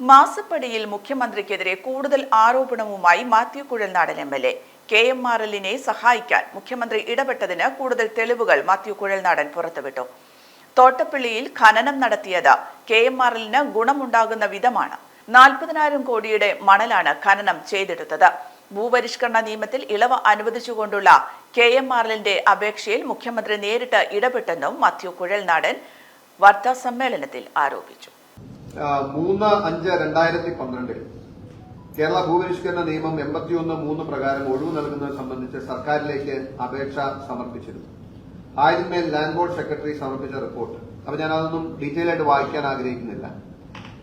മാസപ്പടിയിൽ മുഖ്യമന്ത്രിക്കെതിരെ കൂടുതൽ ആരോപണവുമായി Mathew Kuzhalnadan M L A. K M R എല്ലിനെ സഹായിക്കാൻ മുഖ്യമന്ത്രി ഇടപെട്ടതിന് കൂടുതൽ തെളിവുകൾ മാത്യു കുഴൽനാടൻ പുറത്തുവിട്ടു. തോട്ടപ്പള്ളിയിൽ ഖനനം നടത്തിയത് കെ എം ആർ എല്ലിന് ഗുണമുണ്ടാകുന്ന വിധമാണ്. നാൽപ്പതിനായിരം കോടിയുടെ മണലാണ് ഖനനം ചെയ്തെടുത്തത്. ഭൂപരിഷ്കരണ നിയമത്തിൽ ഇളവ് അനുവദിച്ചുകൊണ്ടുള്ള കെ എം ആർ എല്ലിന്റെ അപേക്ഷയിൽ മുഖ്യമന്ത്രി നേരിട്ട് ഇടപെട്ടെന്നും മാത്യു കുഴൽനാടൻ വാർത്താ സമ്മേളനത്തിൽ ആരോപിച്ചു. മൂന്ന് അഞ്ച് രണ്ടായിരത്തി പന്ത്രണ്ടിൽ കേരള ഭൂപരിഷ്കരണ നിയമം എൺപത്തിയൊന്ന് മൂന്ന് പ്രകാരം ഒഴിവ് നൽകുന്നത് സംബന്ധിച്ച് സർക്കാരിലേക്ക് അപേക്ഷ സമർപ്പിച്ചിരുന്നു. ആയതിന്മേൽ ലാൻഡ് ബോർഡ് സെക്രട്ടറി സമർപ്പിച്ച റിപ്പോർട്ട്. അപ്പൊ ഞാൻ അതൊന്നും ഡീറ്റെയിൽ ആയിട്ട് വായിക്കാൻ ആഗ്രഹിക്കുന്നില്ല.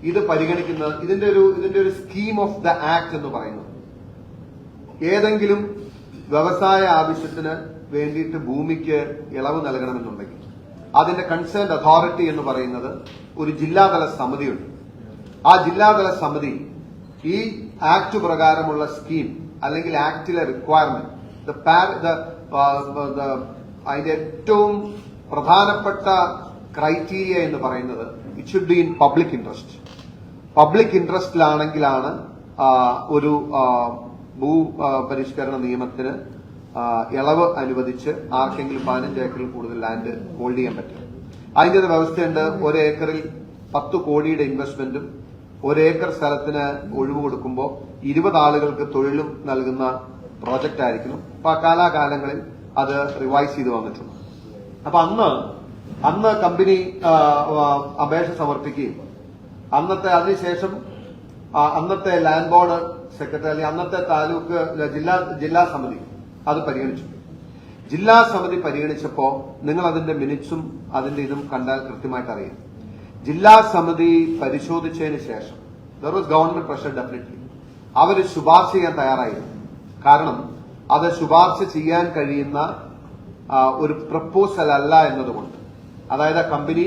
ഇത് പരിഗണിക്കുന്നത് ഇതിന്റെ ഒരു ഇതിന്റെ ഒരു സ്കീം ഓഫ് ദ ആക്ട് എന്ന് പറയുന്നത് ഏതെങ്കിലും വ്യവസായ ആവശ്യത്തിന് വേണ്ടിയിട്ട് ഭൂമിക്ക് ഇളവ് നൽകണമെന്നുണ്ടെങ്കിൽ അതിന്റെ കൺസേൺ അതോറിറ്റി എന്ന് പറയുന്നത് ഒരു ജില്ലാതല സമിതിയുണ്ട്. ആ ജില്ലാതല സമിതി ഈ ആക്ട് പ്രകാരമുള്ള സ്കീം അല്ലെങ്കിൽ ആക്ടിലെ റിക്വയർമെന്റ് അതിന്റെ ഏറ്റവും പ്രധാനപ്പെട്ട ക്രൈറ്റീരിയ എന്ന് പറയുന്നത് it should be in public interest public ഇൻട്രസ്റ്റിലാണെങ്കിലാണ് ഒരു ഭൂപരിഷ്കരണ നിയമത്തിന് ഇളവ് അനുവദിച്ച് ആർക്കെങ്കിലും പതിനഞ്ച് ഏക്കറിൽ കൂടുതൽ ലാൻഡ് ഹോൾഡ് ചെയ്യാൻ പറ്റും. അതിന്റെ ഒരു വ്യവസ്ഥയുണ്ട് ഒരു ഏക്കറിൽ പത്ത് കോടിയുടെ ഇൻവെസ്റ്റ്മെന്റും ഒരു ഏക്കർ സ്ഥലത്തിന് ഒഴിവ് കൊടുക്കുമ്പോൾ ഇരുപത് ആളുകൾക്ക് തൊഴിലും നൽകുന്ന പ്രോജക്റ്റ് ആയിരിക്കണം. അപ്പൊ ആ കാലാകാലങ്ങളിൽ അത് റിവൈസ് ചെയ്ത് വന്നിട്ടുണ്ട്. അപ്പൊ അന്ന് അന്ന് കമ്പനി അപേക്ഷ സമർപ്പിക്കുകയും അന്നത്തെ അതിനുശേഷം അന്നത്തെ ലാൻഡ് ബോർഡ് സെക്രട്ടറി അല്ലെങ്കിൽ അന്നത്തെ താലൂക്ക് ജില്ലാ ജില്ലാ സമിതി അത് പരിഗണിച്ചു. ജില്ലാ സമിതി പരിഗണിച്ചപ്പോൾ നിങ്ങൾ അതിന്റെ മിനിറ്റ്സും അതിന്റെ ഇതും കണ്ടാൽ കൃത്യമായിട്ട് അറിയാം. ജില്ലാ സമിതി പരിശോധിച്ചതിന് ശേഷം there was government pressure definitely അവർ ശുപാർശ ചെയ്യാൻ തയ്യാറായിരുന്നു. കാരണം അത് ശുപാർശ ചെയ്യാൻ കഴിയുന്ന ഒരു പ്രപ്പോസൽ അല്ല എന്നതുകൊണ്ട്. അതായത് ആ കമ്പനി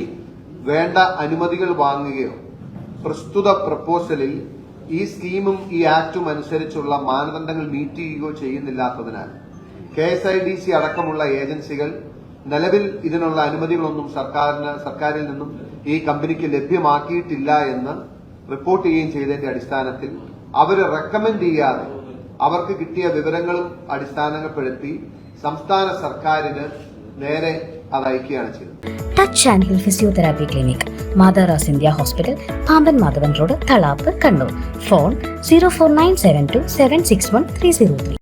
വേണ്ട അനുമതികൾ വാങ്ങുകയോ പ്രസ്തുത പ്രപ്പോസലിൽ ഈ സ്കീമും ഈ ആക്ടും അനുസരിച്ചുള്ള മാനദണ്ഡങ്ങൾ മീറ്റ് ചെയ്യുകയോ ചെയ്യുന്നില്ലാത്തതിനാൽ K S I D C അടക്കമുള്ള ഏജൻസികൾ നിലവിൽ ഇതിനുള്ള അനുമതികളൊന്നും സർക്കാരിന് സർക്കാരിൽ നിന്നും ഈ കമ്പനിക്ക് ലഭ്യമാക്കിയിട്ടില്ല എന്ന് റിപ്പോർട്ട് ചെയ്യുകയും ചെയ്തതിന്റെ അടിസ്ഥാനത്തിൽ അവർ റെക്കമെൻഡ് ചെയ്യാതെ അവർക്ക് കിട്ടിയ വിവരങ്ങളും അടിസ്ഥാനപ്പെടുത്തി സംസ്ഥാന സർക്കാരിന് നേരെ അതയക്കുകയാണ് ചെയ്തത്. Touch and physiotherapy clinic മാതാറാസ് India hospital Pamban Madhavan road Thalap Kannur phone zero four nine seven two seven six one three zero three